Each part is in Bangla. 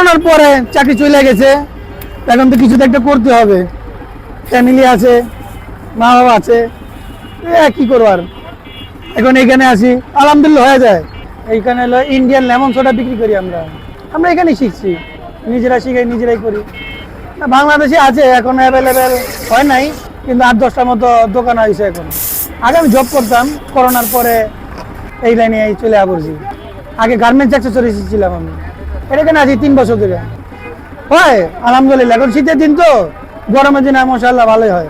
করোনার পরে চাকরি চলে গেছে। এখন তো কিছু তো একটা করতে হবে। ফ্যামিলি আছে মা বাবা আছে কি করব আর? এখন এখানে আসি আলহামদুলিল্লাহ হয়ে যায়। এইখানে হলো ইন্ডিয়ান লেমন সোডা বিক্রি করি আমরা। আমরা এখানেই শিখছি। নিজেরা শিখাই, নিজেরাই করি। বাংলাদেশে আছে, এখন অ্যাভেলেবেল হয় নাই, কিন্তু আট, দশটার মতো দোকান হয়েছে এখন। আগে আমি জব করতাম, করোনার পরে এই লাইনে চলে পড়ছি আগে গার্মেন্টস অ্যাক্সেসরিজ ছিলাম আমি। এটা এখানে আছি তিন বছর ধরে? হয়, আলহামদুলিল্লাহ। এখন শীতের দিন তো, গরমের দিনে মশাল্লাহ ভালোই হয়।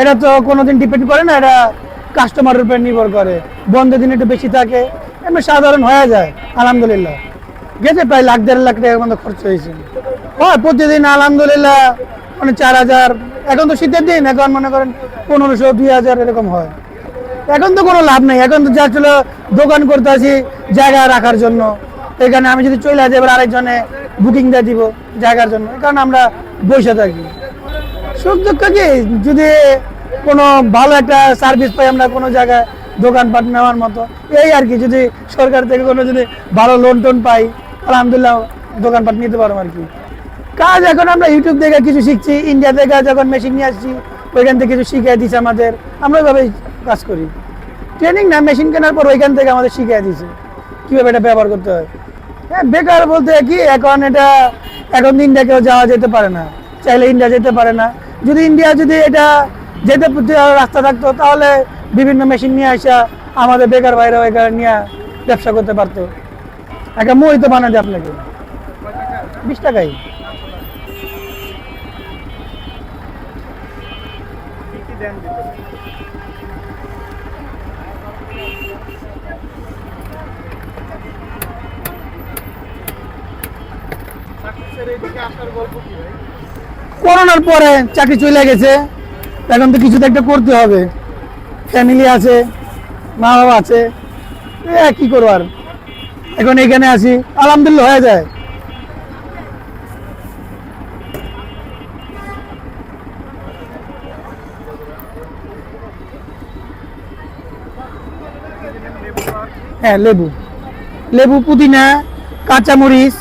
এটা তো কোনোদিন ডিপেন্ড করে না, এটা কাস্টমারের উপর নির্ভর করে। বন্ধের দিন একটু বেশি থাকে, এমনি সাধারণ হয়ে যায়, আলহামদুলিল্লাহ। গেছে প্রায় লাখ, দেড় লাখ টাকার মতো খরচ হয়েছে। হয়, প্রতিদিন আলহামদুলিল্লাহ মানে চার হাজার। এখন তো শীতের দিন, এখন মনে করেন পনেরোশো, দুই হাজার এরকম হয়। এখন তো কোনো লাভ নেই, এখন তো যা ছিল দোকান করতে আছি জায়গা রাখার জন্য। এখানে আমি যদি চলে আসি, এবার আরেকজনে বুকিং দিয়ে দিব জায়গার জন্য। কারণে আমরা বসে থাকি। সুখ দুঃখ কি? যদি কোনো ভালো একটা সার্ভিস পাই আমরা কোনো জায়গায় দোকানপাট নেওয়ার মতো। এই আর কি, যদি সরকার থেকে কোনো যদি ভালো লোন টোন পাই, আলহামদুলিল্লাহ দোকানপাট নিতে পারব আর কি। কাজ এখন আমরা ইউটিউব থেকে কিছু শিখছি ইন্ডিয়া থেকে যখন মেশিন নিয়ে আসছি, ওইখান থেকে কিছু শিখিয়ে দিচ্ছে আমাদের। আমরা ওইভাবেই কাজ করি। ট্রেনিং না মেশিন কেনার পর ওইখান থেকে আমাদের শিখিয়ে দিচ্ছে কীভাবে এটা ব্যবহার করতে হয়? হ্যাঁ বেকার বলতে কি, এখন এটা, এখন ইন্ডিয়া কেউ যাওয়া যেতে পারে না। চাইলে ইন্ডিয়া যেতে পারে না। যদি ইন্ডিয়া যদি এটা যেতে রাস্তা থাকতো, তাহলে বিভিন্ন মেশিন নিয়ে আসা, আমাদের বেকার বাইরে এখানে নিয়ে ব্যবসা করতে পারতো। একটা মোহিত বানাতে আপনাকে। বিশ টাকাই। করোনার পরে চাকরি চলে গেছে। এখন তো কিছু তো একটা করতে হবে। ফ্যামিলি আছে মা বাবা আছে কি করব আর? এখন এখানে আসি আলহামদুলিল্লাহ হয়ে যায়। হ্যাঁ লেবু। লেবু, পুদিনা, কাঁচামরিচ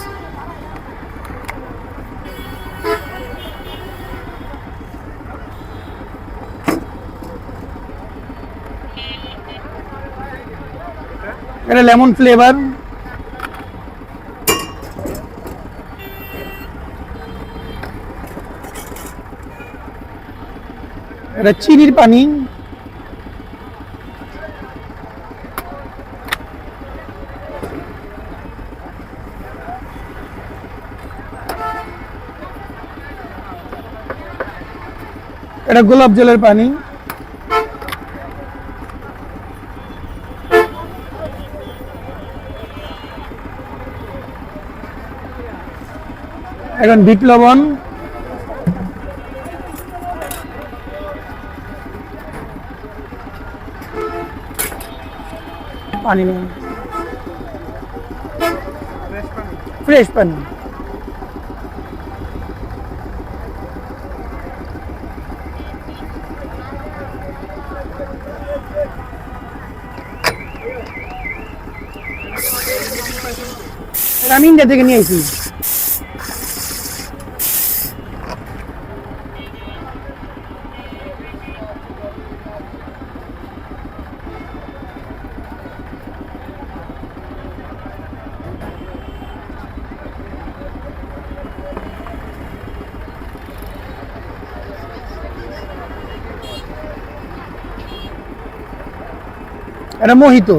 এটা লেমন ফ্লেভার। এটা চিনির পানি। এটা গোলাপ জলের পানি। এখন বিপ্লবন। পানি ফ্রেশ পানি। আমি ইন্ডিয়া থেকে নিয়ে আসি এটা মোহিত